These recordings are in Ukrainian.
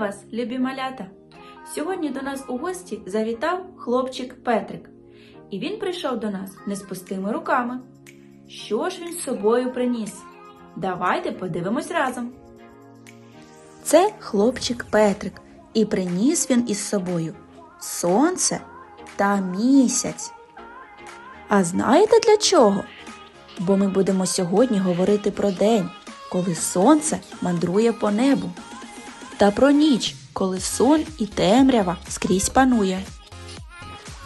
Вас, любі малята! Сьогодні до нас у гості завітав хлопчик Петрик. І він прийшов до нас не з пустими руками. Що ж він з собою приніс? Давайте подивимось разом. Це хлопчик Петрик, і приніс він із собою сонце та місяць. А знаєте для чого? Бо ми будемо сьогодні говорити про день, коли сонце мандрує по небу, та про ніч, коли сон і темрява скрізь панує.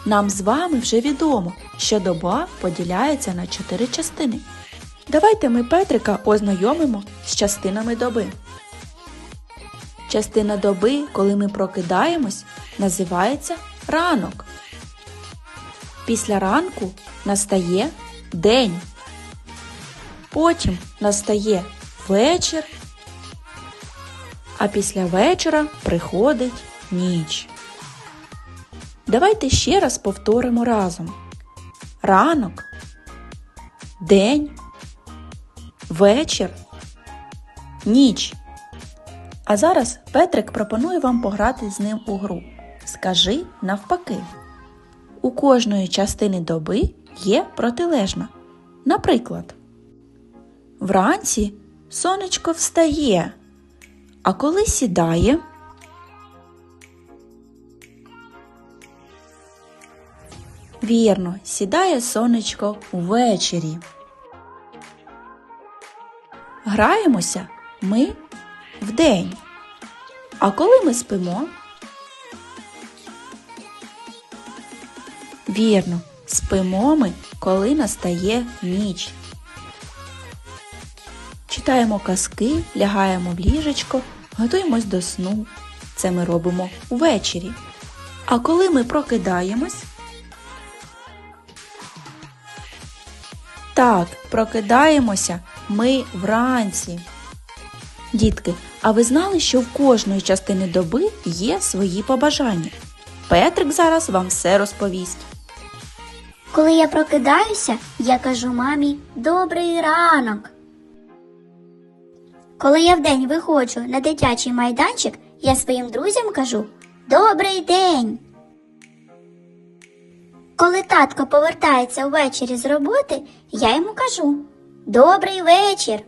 Нам з вами вже відомо, що доба поділяється на чотири частини. Давайте ми Петрика ознайомимо з частинами доби. Частина доби, коли ми прокидаємось, називається ранок. Після ранку настає день. Потім настає вечір, а після вечора приходить ніч. Давайте ще раз повторимо разом: ранок, день, вечір, ніч. А зараз Петрик пропонує вам пограти з ним у гру. Скажи навпаки. У кожної частини доби є протилежна. Наприклад, вранці сонечко встає, а коли сідає, вірно, сідає сонечко ввечері. Граємося ми вдень. А коли ми спимо? Вірно, спимо ми, коли настає ніч. Читаємо казки, лягаємо в ліжечко, готуємось до сну. Це ми робимо увечері. А коли ми прокидаємось? Так, прокидаємося ми вранці. Дітки, а ви знали, що в кожної частини доби є свої побажання? Петрик зараз вам все розповість. Коли я прокидаюся, я кажу мамі добрий ранок. Коли я вдень виходжу на дитячий майданчик, я своїм друзям кажу Добрий день. Коли татко повертається ввечері з роботи, я йому кажу Добрий вечір.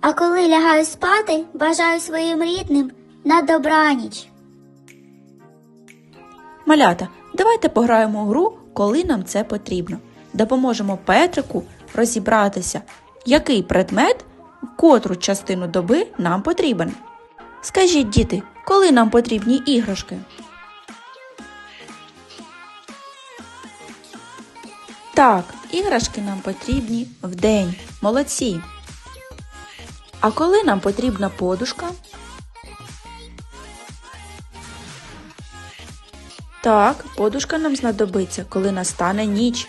А коли лягаю спати, бажаю своїм рідним на добраніч. Малята, давайте пограємо в гру, коли нам це потрібно. Допоможемо Петрику розібратися, який предмет в котру частину доби нам потрібен. Скажіть, діти, коли нам потрібні іграшки? Так, іграшки нам потрібні вдень. Молодці. А коли нам потрібна подушка? Так, подушка нам знадобиться, коли настане ніч.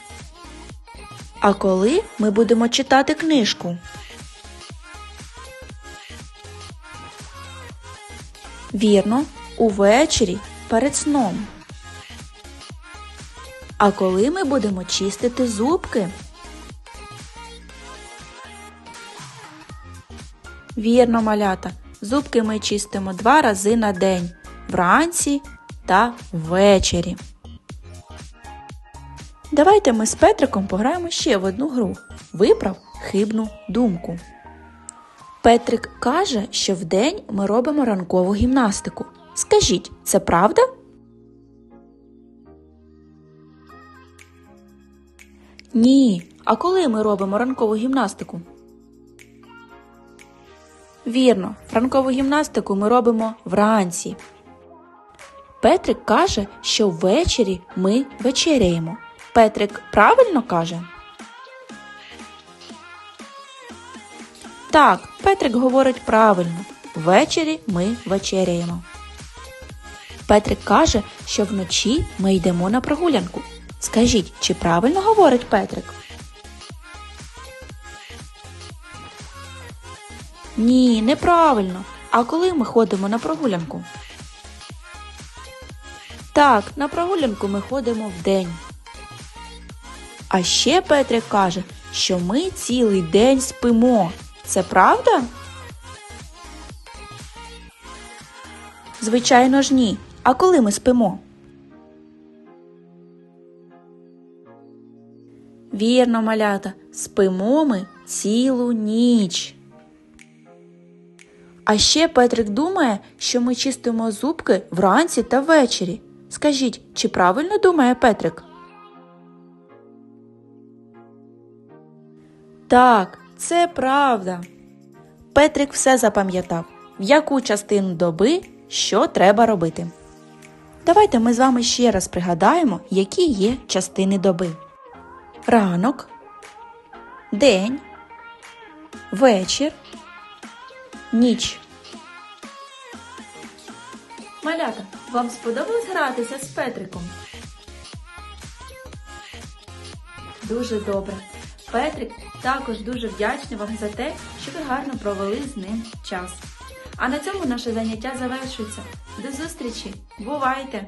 А коли ми будемо читати книжку? Вірно, увечері перед сном. А коли ми будемо чистити зубки? Вірно, малята. Зубки ми чистимо два рази на день вранці та ввечері. Давайте ми з Петриком пограємо ще в одну гру. Виправ хибну думку. Петрик каже, що вдень ми робимо ранкову гімнастику. Скажіть, це правда? Ні. А коли ми робимо ранкову гімнастику? Вірно, ранкову гімнастику ми робимо вранці. Петрик каже, що ввечері ми вечеряємо. Петрик правильно каже? Так, Петрик говорить правильно. Ввечері ми вечеряємо. Петрик каже, що вночі ми йдемо на прогулянку. Скажіть, чи правильно говорить Петрик? Ні, неправильно. А коли ми ходимо на прогулянку? Так, на прогулянку ми ходимо вдень. А ще Петрик каже, що ми цілий день спимо. Це правда? Звичайно ж ні. А коли ми спимо? Вірно, малята, спимо ми цілу ніч. А ще Петрик думає, що ми чистимо зубки вранці та ввечері. Скажіть, чи правильно думає Петрик? Так, це правда. Петрик все запам'ятав, в яку частину доби що треба робити. Давайте ми з вами ще раз пригадаємо, які є частини доби: ранок, день, вечір, ніч. Малята, вам сподобалось гратися з Петриком? Дуже добре. Петрик також дуже вдячний вам за те, що ви гарно провели з ним час. А на цьому наше заняття завершується. До зустрічі! Бувайте!